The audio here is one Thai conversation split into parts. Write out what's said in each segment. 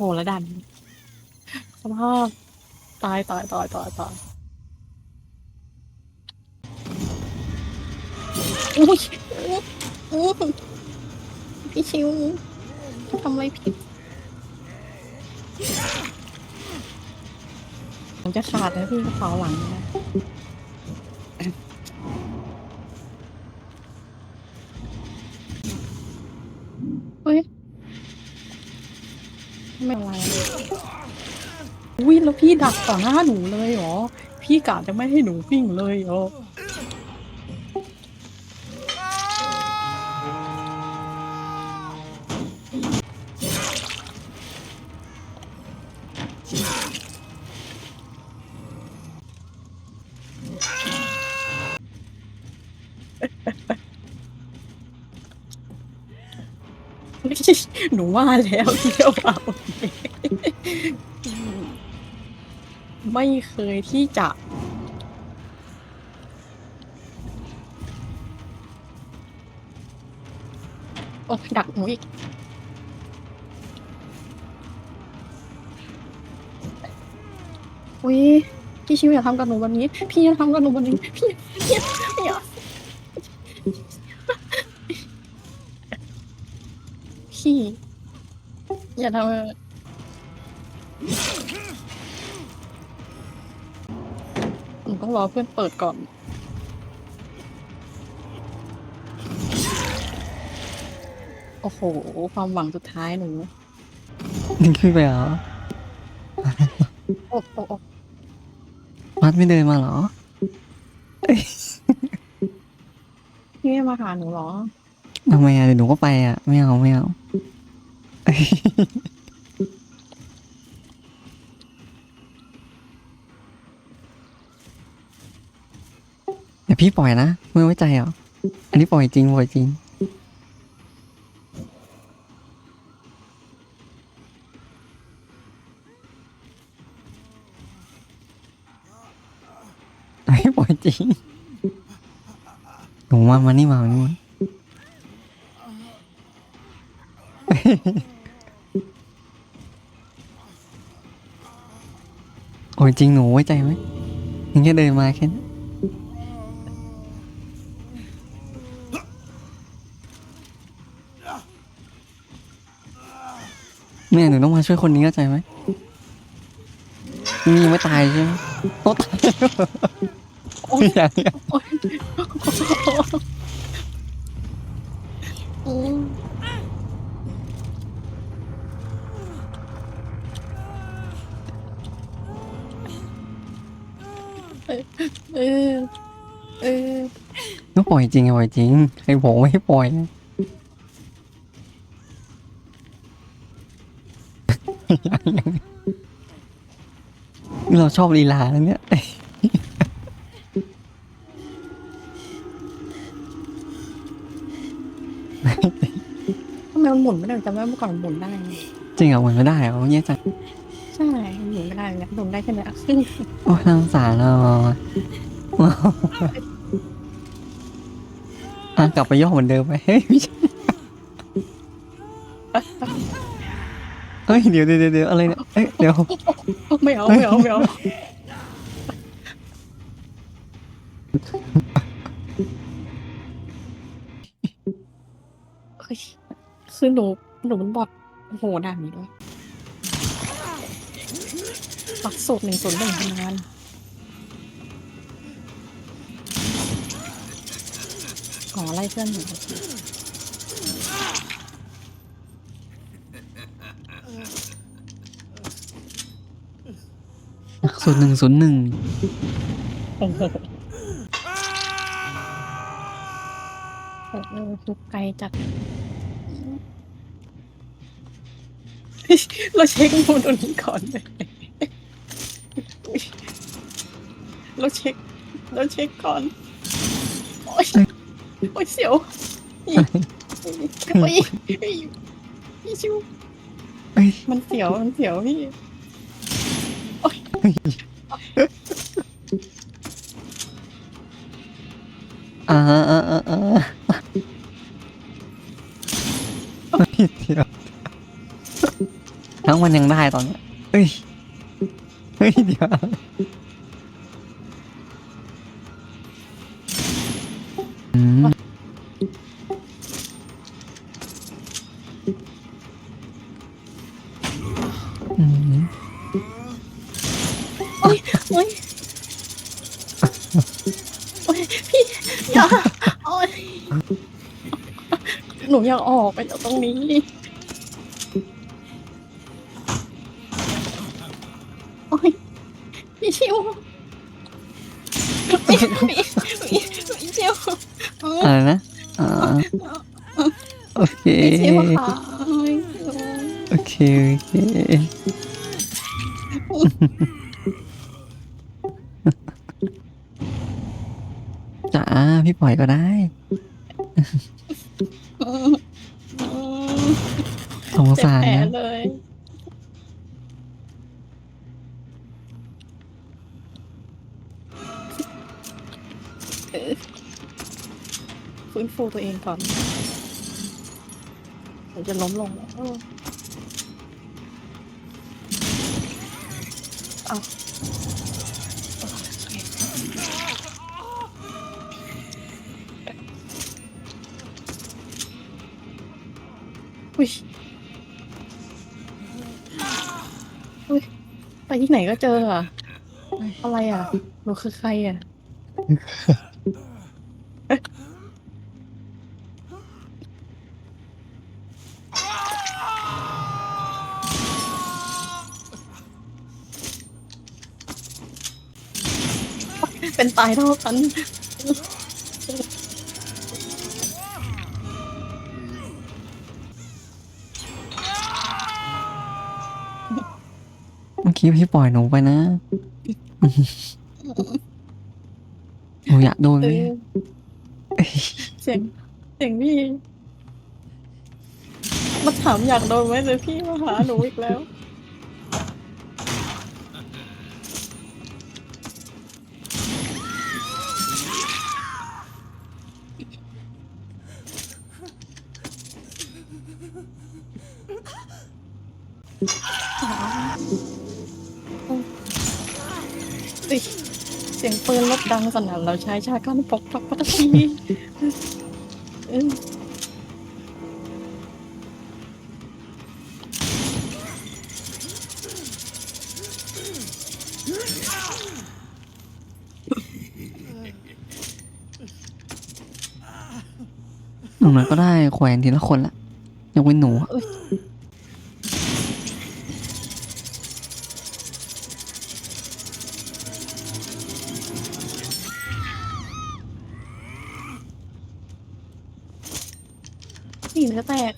โหแล้วดันสภาพตายตายตายตายตายอุ้ยอู้พี่ชิวทำอะไรผิดผมจะขาดแล้พี่กระเป๋าหลังนะเฮ้ย ไม่อะไรอุ้ยแล้วพี่ดักต่อหน้าหนูเลยเหรอ พี่กะจะไม่ให้หนูวิ่งเลยเหรอ หนูว่าแล้วเที่ยวเราไม่เคยที่จะ โอ้ดักหนูอีกอุ้ยพี่ชิวอย่าทำกับหนูแบบนี้ พี่อย่าทำกับหนูแบบนี้ พี่พี่ พี่อย่าพี่ อย่าทำหนูต้องรอเพื่อนเปิดก่อน โอ้โห ความหวังสุดท้ายหนูดึงขึ้นไปเหรอโอ้โอ้โอ้มัดไม่เดินมาเหรอพี่ไม่มาหาหนูเหรอ ทำไมอะเดี๋ยวหนูก็ไปอะ ไม่เอาไม่เอา พี่ปล่อยนะไม่ไว้ใจเหรออันนี้ปล่อยจริงปล่อยจริงไอ้ปล่อยจริงหนูมามานี่มามานี่มาโอ้ยจริงหนูไว้ใจไหมยังแค่เดินมาแค่นั้น เนี่ยหนูต้องมาช่วยคนนี้เข้าใจไหมนี่ยังไม่ตายใช่ไหมโอ้ตายโอ๊ยอย่างเงี้ยโอ๊ยอืมเออเออเออ ต้องปล่อยจริงอะปล่อยจริงใครบอกไม่ให้ปล่อย เราชอบลีลาแล้วเนี่ยทำไมมันหมุนไม่ได้จำได้เมื่อก่อนมันหมุนได้ จริงเหรอเหมือนไม่ได้เหรอเนี่ยจังใช่มันหมุนไม่ได้เลยหมุนได้แค่ไหนอะครึ่งโอ้ยน่าสงสารเราอะกลับไปย่อเหมือนเดิมไปเฮ้ยไม่ใช่ เฮ้ยเดี๋ยวเดี๋ยวเดี๋ยวอะไรเนี่ยเอ้ยเดี๋ยวไม่เอาไม่เอาไม่เอาเฮ้ยคือหนูหนูมันบอดโอ้โหด่านนี้ด้วยปักสูตรหนึ่งศูนย์หนึ่งทำงานอ๋อไล่เพื่อนหนู ศูนย์หนึ่งศูนย์หนึ่งโอ้โหเออเออคือไกลจัด เราเช็คมูลตัวนี้ก่อนเลยเราเช็ค เราเช็คก่อน โอ๊ยโอ๊ยเสียวอีโอ๊ยพี่ชิวเอ้ย มันเสียวมันเสียวพี่อ่าอ่าอ่าอ่าเฮ้ยเดียวทั้งงมันยังได้ตอนเนี้ยเฮ้ย เฮ้ยเดี๋ยว โอ้ยพี่อย่าโอ้ยหนูอยากออกไปจากตรงนี้ โอ้ยพี่ชิวพี่พี่พี่พี่ชิวอืมอะไรนะอ่าโอเค พี่ชิวค่ะโอ้ยโอเค โอเคจ้า พี่ปล่อยก็ได้สงสารนะเลยเฟื้นฟูตัวเองก่อนเดี๋ยวจะล้มลง อุ้ยอุ้ยไปที่ไหนก็เจออะอะไรอะหนูคือใครอะเป็นตายเท่ากัน กี้พี่ปล่อยหนูไปนะหนูอยากโดนไหเอมอเอ้ยเสียงเสียงพี่มาถามอยากโดนไหมเลยพี่มาหาหนูอีกแล้ว อุ๊ยเสียงปืนรถดังสนั่นเราใช้ชากันปกปักปัตตีเออหนูน้อยก็ได้แขวนทีละคนละยกเว้นหนูอะนี่ มันจะแตก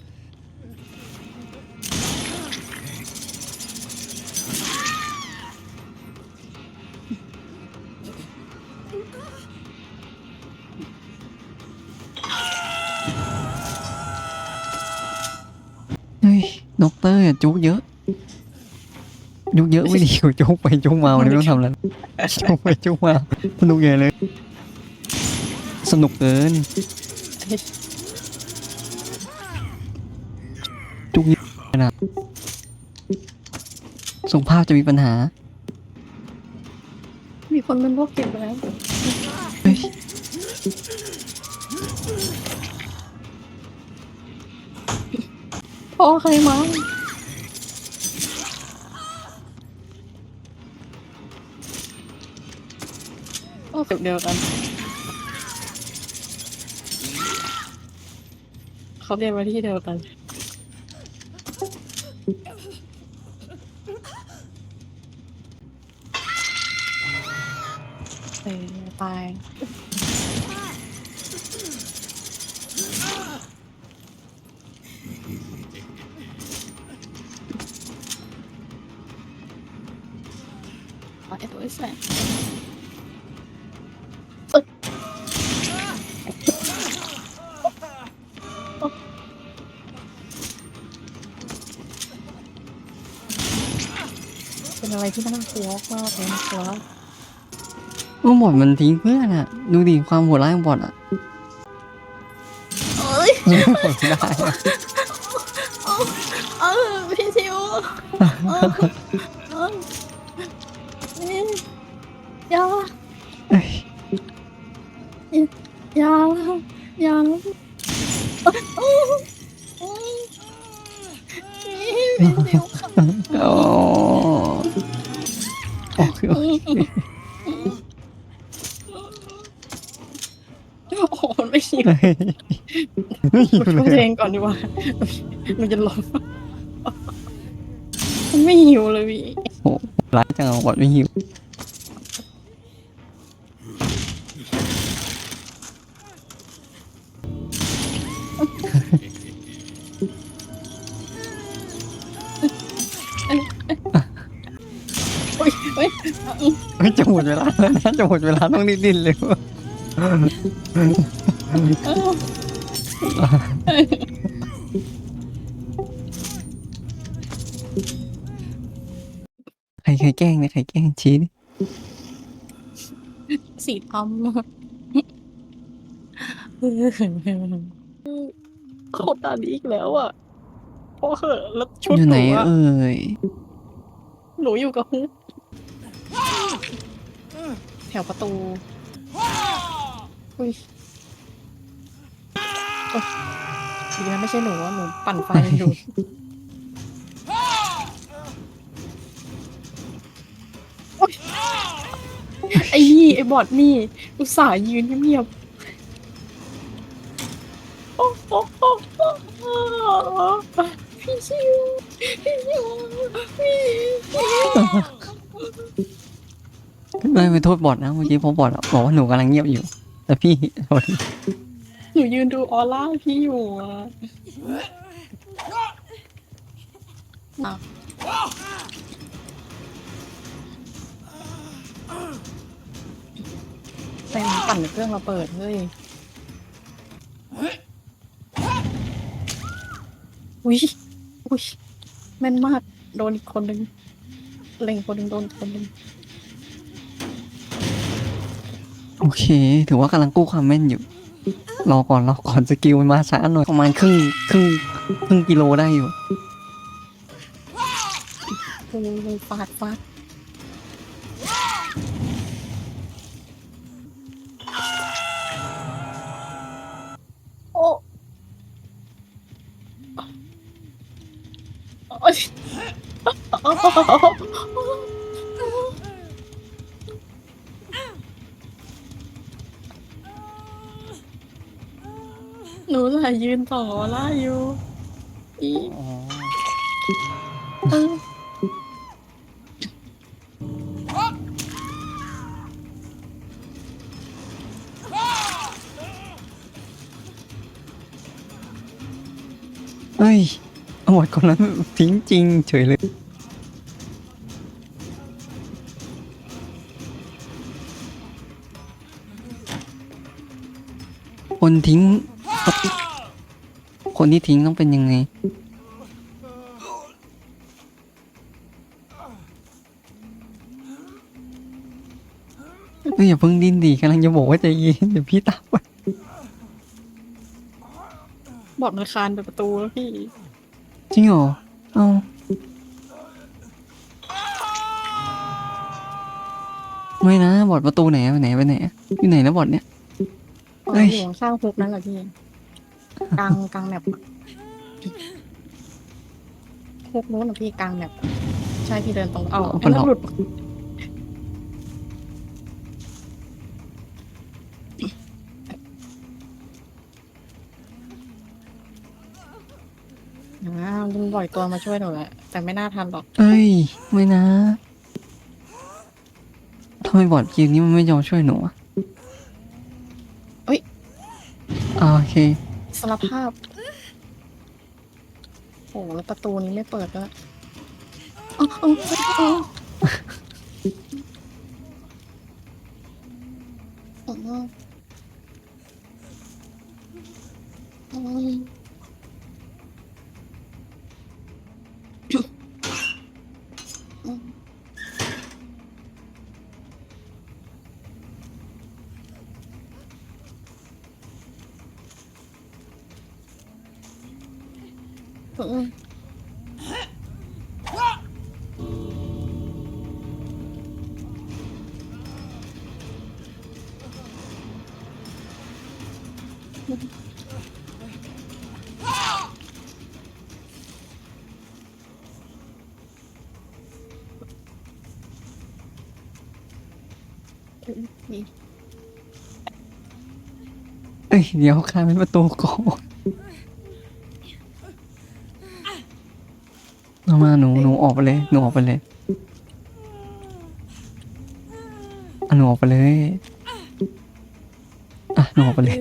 เฮ้ยด็อกเตอร์อย่าจุกเยอะ จุกเยอะไม่ดีจุกไปจุกมาวันนี้ไม่ต้องทำแล้วจุกไปจุกมาสนุกใหญ่เลย สนุกเกิน จุกเยอะขนาดสุขภาพจะมีปัญหา มีคนเป็นโรคจิตไปแล้วเฮ้ยพ่อใครมาโอ้เก็บเดียวกัน เขาเรียนมาที่เดียวกัน เออตาย เป็นอะไรที่น่ากลัวมากเลยนะครับเมื่อบอดมันทิ้งเพื่อนอะดูดิความโหดร้ายของบอดอะเอ้ยยังบอดไม่ได้อะเอ้ยพี่ชิวเออเออนี่อย่าเอ้ยอย่าอย่าเอ้ยเอ้ยเอ้ยพี่ชิวค่ะ โอ้ โอ้คือโอ้โหมันไม่หิวไม่หิวช่วยเลตัวยเองก่อนดีกว่า มันจะร้องมันไม่หิวเลยพี่โอ้ร้ายจังอะบอดไม่หิว เฮ้ยจะหมดเวลาแล้วนะจะหมดเวลาต้องรีบดิ้นเลยว่ะเออใครใครแกล้งเนี่ยใครแกล้งชี้ดิสีทำโคตรตาดีอีกแล้วอะพอเหอะแล้วชุดอยู่หไหนนูอะเอ่ย หนูอยู่กับฮุก แถวประตู อุ้ยดีนะไม่ใช่หนูหนูปั่นไฟอยู่ไอ้นี่ ไอ้บอดนี่ อุตส่าห์ยืนเงียบโอ้โอ้โอ้โอ้โอ้พี่ชิวพี่ชิวพี่ ไม่ไปโทษบอดนะเมื่อกี้ผมบอดอะบอกว่าหนูกำลังเงียบอยู่ แต่พี่หนูยืนดูออร่าพี่อยู่อะอ้าวแต่มันปั่นเครื่องเราเปิดเฮ้ยอุ้ยอุ้ยแม่นมาก โดนอีกคนนึงเล็งคนนึงโดนอีกคนนึง โอ เค ถือว่ากำลังกู้ความแม่นอยู่ รอก่อนรอก่อนสกิลมันมาช้าหน่อยประมาณครึ่งครึ่งครึ่งกิโลได้อยู่โอ้ยฟาดฟาดโอ้โอ๊ ยหนูจะยืนต่อล่าอยู่อีเออเอ้ยเอาหมดคนนั้นทิ้งจริงเฉยเลย คนทิ้ง คนที่ทิ้งต้องเป็นยังไงเอ้ยอย่าเพิ่งดิ้นดีกำลังจะบอกว่าใจเย็นเดี๋ยวพี่ตามไปบอดมันคานไปประตูแล้วพี่ จริงเหรอ เอ้าไม่นะบอดประตูไหนอะไปไหนไปไหนอะอยู่ไหนนะบอดเนี่ย อ๋อเอ้ย อยู่ข้างฮุกนั่นแหละพี่ กลางกลางแมปฮุกนู้นนะพี่กลางแมปใช่พี่เดินตรงเอาเอาไอ้นั่คนนละหลุดอ้าวลุงปล่อยตัวมาช่วยหนูแหละ แต่ไม่น่าทันหรอก เอ้ย ไม่นะทำไมบอดเกมนี้มันไม่ยอมช่วยหนูอะอ่าโอเค สารภาพ โอ้แล้วประตูนี้ไม่เปิดด้วยอ๋ออ๋ออ๋อ พวเอ้ยเดี๋ยวคลายเป็นประตูก่อน มามาหนูหนูออกไปเลยหนูออกไปเลยอะหนูออกไปเลยอะหนูออกไปเลย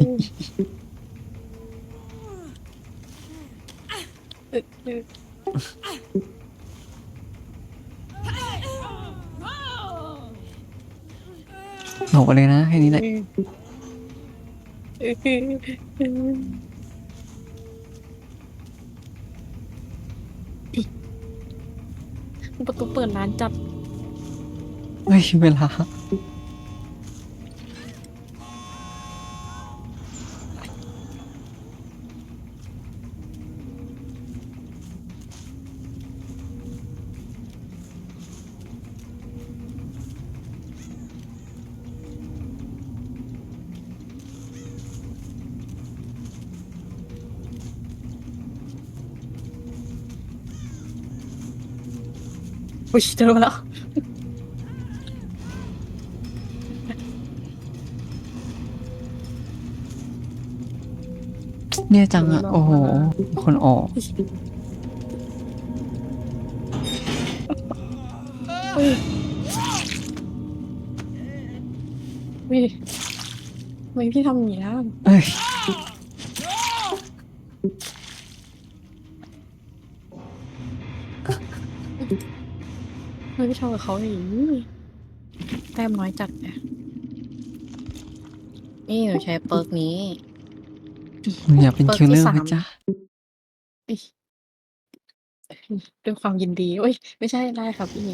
หนูออกไปเลยนะแค่นี้แหละ ประตูเปิดร้านจัดเฮ้ยเวลา อุ้ยเจอมาแล้ว เนี่ยจังอะโอ้โหมีคนออกอุ้ยอุ้ยทำไมพี่ทำอย่างนี้ล่ะเอ้ย ทำไมพี่ทำกับเขาอย่างนี้แต้มน้อยจัดเนี่ยนี่หนูใช้เปิร์กนี้หนูอยากเป็นเปิดคิลเลอร์ที่ไหมสามจ๊ะอิ๊ยด้วยความยินดี โอ้ย ไม่ใช่ได้ครับพี่